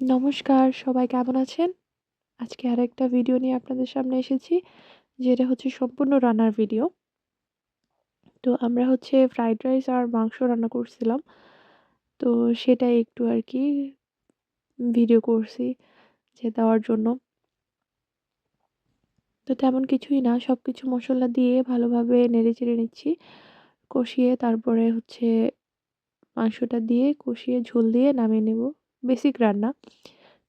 নমস্কার, সবাই কেমন আছেন? আজকে আরেকটা ভিডিও নিয়ে আপনাদের সামনে এসেছি। যেটা হচ্ছে সম্পূর্ণ রান্নার ভিডিও। তো আমরা হচ্ছে ফ্রাইড রাইস আর মাংস রান্না করছিলাম। তো সেটাই একটু আর কি ভিডিও করছি, যে দেওয়ার জন্য। তো তেমন কিছুই না সব কিছু মশলা দিয়ে ভালোভাবে নেড়ে চেড়ে নিচ্ছি। কষিয়ে তারপরে হচ্ছে মাংসটা দিয়ে কষিয়ে ঝোল দিয়ে নামিয়ে নেব। বেসিক রান্না।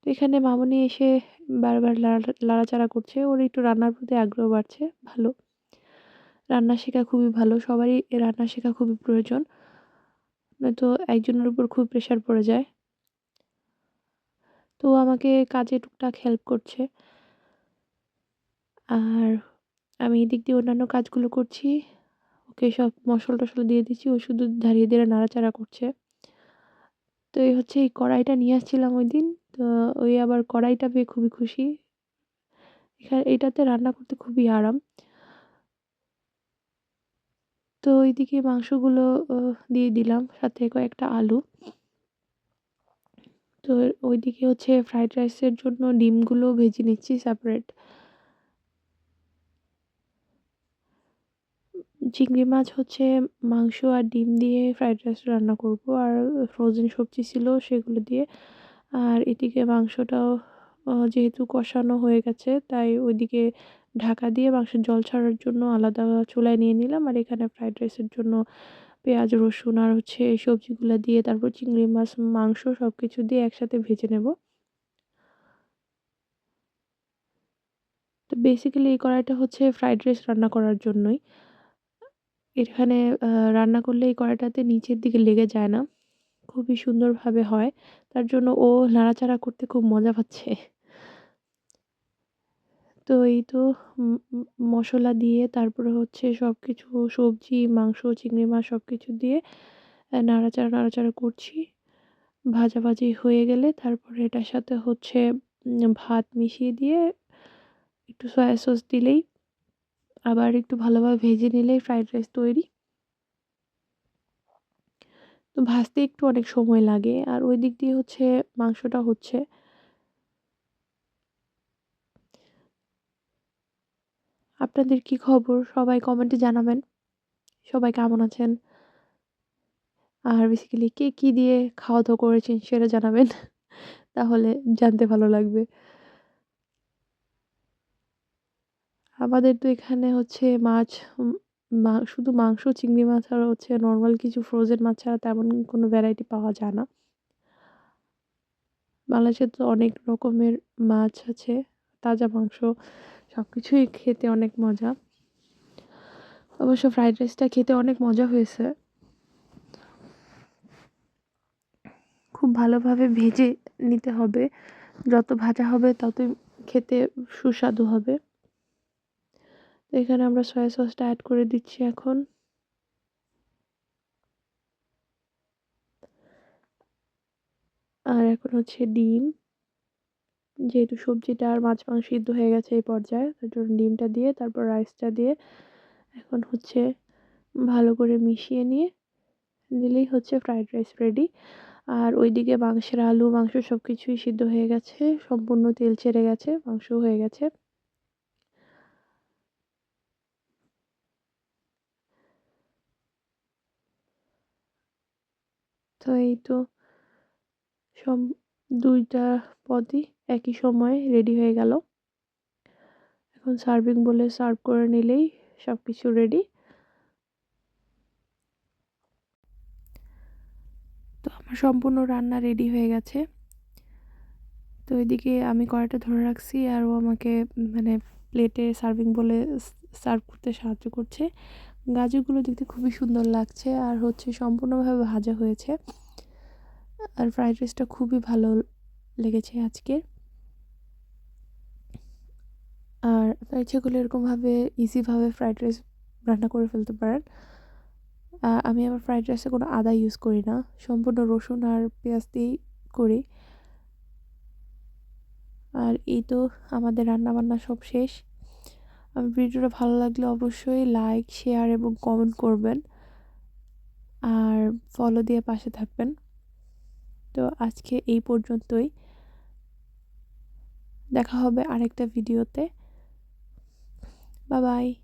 তো এখানে মামনি এসে বারবার লাড়া লাড়াচাড়া করছে। ওর একটু রান্নার প্রতি আগ্রহ বাড়ছে, ভালো। রান্না শেখা খুবই ভালো। সবারই রান্না শেখা খুবই প্রয়োজন। নয়তো একজনের উপর খুব প্রেশার পড়ে যায়। তো আমাকে কাজে টুকটাক হেল্প করছে। আর আমি এদিক দিয়ে অন্যান্য কাজগুলো করছি। ওকে সব মসলা-টসলা দিয়ে দিচ্ছি। ও শুধু দাঁড়িয়ে, দাঁড়িয়ে নাড়াচাড়া করছে। তো এই হচ্ছে এই কড়াইটা নিয়ে আসছিলাম ওই দিন তো ওই আবার কড়াইটা পেয়ে খুবই খুশি। এখানে এটাতে রান্না করতে খুবই আরাম। তো ওইদিকে মাংসগুলো দিয়ে দিলাম, সাথে কয়েকটা আলু। তো ওইদিকে হচ্ছে ফ্রাইড রাইসের জন্য ডিমগুলো ভেজে নিচ্ছি সেপারেট। চিংড়ি মাছ হচ্ছে মাংস আর ডিম দিয়ে ফ্রাইড রাইস রান্না করব। আর ফ্রোজেন সবজি ছিল সেগুলো দিয়ে। আর এদিকে মাংসটাও যেহেতু কষানো হয়ে গেছে তাই ওইদিকে ঢাকা দিয়ে মাংসের জল ছাড়ার জন্য আলাদা চুলায় নিয়ে নিলাম। আর এখানে ফ্রাইড রাইসের জন্য পেঁয়াজ, রসুন আর হচ্ছে এই সবজিগুলো দিয়ে তারপর চিংড়ি মাছ, মাংস সব কিছু দিয়ে একসাথে ভেজে নেব। তো বেসিক্যালি এই কড়াইটা হচ্ছে ফ্রাইড রাইস রান্না করার জন্যই। এখানে রান্না করলে এই কড়াইটাতে নিচের দিকে লেগে যায় না। খুবই সুন্দরভাবে হয়। তার জন্য ও নাড়াচাড়া করতে খুব মজা পাচ্ছে। তো এই তো উম দিয়ে তারপরে হচ্ছে সব কিছু সবজি, মাংস, চিংড়ি মাছ সব কিছু দিয়ে নাড়াচাড়া, নাড়াচাড়া করছি। ভাজাভাজি হয়ে গেলে তারপরে এটার সাথে হচ্ছে ভাত মিশিয়ে দিয়ে একটু সয়া সস দিলেই আবার একটু ভালোভাবে ভেজে নিলেই ফ্রাইড রাইস তৈরি। তো ভাজতে একটু অনেক সময় লাগে। আর ওই দিক দিয়ে হচ্ছে মাংসটা হচ্ছে। আপনাদের কি খবর? সবাই কমেন্টে জানাবেন। সবাই কেমন আছেন? আর বেসিক্যালি কে কি দিয়ে খাওয়া-দাওয়া করেছেন সেটা জানাবেন। তাহলে জানতে ভালো লাগবে। আমাদের তো এখানে হচ্ছে মাছ শুধু মাংস, চিংড়ি মাছ আর হচ্ছে নর্মাল কিছু ফ্রোজেন মাছ ছাড়া তেমন কোনো ভ্যারাইটি পাওয়া যায় না। বাংলাদেশে তো অনেক রকমের মাছ আছে, তাজা মাংস সব কিছুই খেতে অনেক মজা। অবশ্য ফ্রাইড রাইসটা খেতে অনেক মজা হয়েছে। খুব ভালোভাবে ভেজে নিতে হবে। যত ভাজা হবে ততই খেতে সুস্বাদু হবে। তো এখানে আমরা সয়া সসটা অ্যাড করে দিচ্ছি এখন। আর এখন হচ্ছে ডিম। যেহেতু সবজিটা আর মাছ, মাংস সিদ্ধ হয়ে গেছে এই পর্যায়ে তার জন্য ডিমটা দিয়ে তারপর রাইসটা দিয়ে এখন হচ্ছে ভালো করে মিশিয়ে নিয়ে নিলেই হচ্ছে ফ্রাইড রাইস রেডি। আর ওইদিকে মাংসের আলু, মাংস সব কিছুই সিদ্ধ হয়ে গেছে। সম্পূর্ণ তেল ছেড়ে গেছে, মাংসও হয়ে গেছে। তো এই তো সব ২ টা পদই একই সময়ে রেডি হয়ে গেল। এখন সার্ভিং বলে সার্ভ করে নিলেই সব কিছু রেডি। তো আমার সম্পূর্ণ রান্না রেডি হয়ে গেছে। তো এদিকে আমি কড়াইটা ধরে রাখছি আর ও আমাকে মানে প্লেটে সার্ভিং বলে সার্ভ করতে সাহায্য করছে। গাজরগুলো দেখতে খুবই সুন্দর লাগছে আর হচ্ছে সম্পূর্ণভাবে ভাজা হয়েছে। আর ফ্রাইড রাইসটা খুবই ভালো লেগেছে আজকে। আর আপনারা ইচ্ছে করলে এরকমভাবে ইজিভাবে ফ্রাইড রাইস রান্না করে ফেলতে পারেন। আমি আবার ফ্রাইড রাইসে কোনো আদা ইউজ করি না। সম্পূর্ণ রসুন আর পেঁয়াজ দিয়েই করি। আর এই তো আমাদের রান্নাবান্না সব শেষ। ভিডিওটা ভালো লাগলে অবশ্যই লাইক শেয়ার এবং কমেন্ট করবেন। আর ফলো দিয়ে পাশে থাকবেন। তো আজকে এই পর্যন্তই। দেখা হবে আরেকটা ভিডিওতে বাবাই বাই